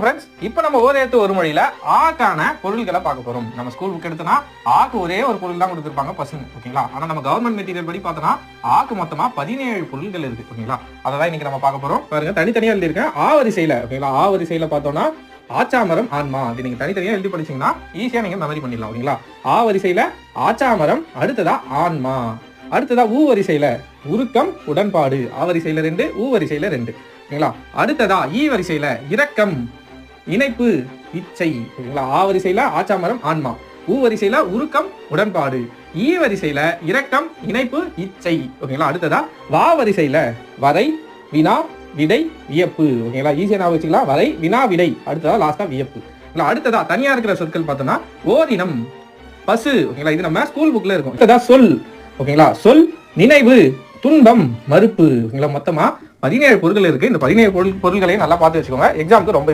Friends இப்போ நம்ம ஓரேத்து ஒரு மொழியில ஆக்கான பொருள்களை பார்க்க போறோம். நம்ம ஸ்கூல் புக் எடுத்தோம்னா ஆக்கு ஒரே ஒரு பொருள் தான் கொடுத்துருப்பாங்க பசங்க ஓகேங்களா? ஆனா நம்ம கவர்மெண்ட் மெட்டீரியல் படி பார்த்தோம்னா ஆக்கு மொத்தமா பதினேழு பொருள்கள் இருக்கு ஓகேங்களா? அதை தான் இன்னைக்கு நம்ம பார்க்க போறோம். பாருங்க தனித்தனியா எழுதியிருக்கேன். ஆ வரிசையில ஓகேங்களா? ஆ வரிசையில பார்த்தோம்னா ஆச்சாமரம் ஆன்மா. அது நீங்க தனித்தனியா எழுதி படிச்சீங்கன்னா ஈஸியா நீங்க மெமரி பண்ணிடலாம் ஓகேங்களா? ஆ வரிசையில ஆச்சாமரம் அடுத்ததா ஆன்மா. அடுத்ததா ஊ வரிசையில உருக்கம் உடன்பாடு. ஆ வரிசையில ரெண்டு ஊ வரிசையில ரெண்டு ஓகேங்களா? அடுத்ததா ஈ வரிசையில இரக்கம். இணைப்பு இச்சை ஓகேங்களா ஆ வரிசையில ஆச்சாமரம் ஆன்மா. ஊ வரிசையில உருக்கம் உடன்பாடு. ஈ வரிசையில இரக்கம் இணைப்பு இச்சை. ஓகேங்களா? அடுத்ததா வா வரிசையில வரை வினா விடை வியப்பு. ஓகேங்களா? ஈஸியா நான் வச்சுக்கலாம். வரை வினா விடை அடுத்ததா லாஸ்டா வியப்பு. அடுத்ததா தனியா இருக்கிற சொற்கள் பார்த்தோம்னா ஓரினம் பசு. ஓகேங்களா? இது நம்ம ஸ்கூல் புக்ல இருக்கும். அடுத்ததா சொல். ஓகேங்களா? சொல் நினைவு துன்பம் மறுப்பு. ஓகேங்களா? மொத்தமா பதினேழு பொருட்கள் இருக்கு. இந்த பதினேழு பொருள் பொருள்களையும் நல்லா பார்த்து வச்சுக்கோங்க. எக்ஸாமுக்கு ரொம்ப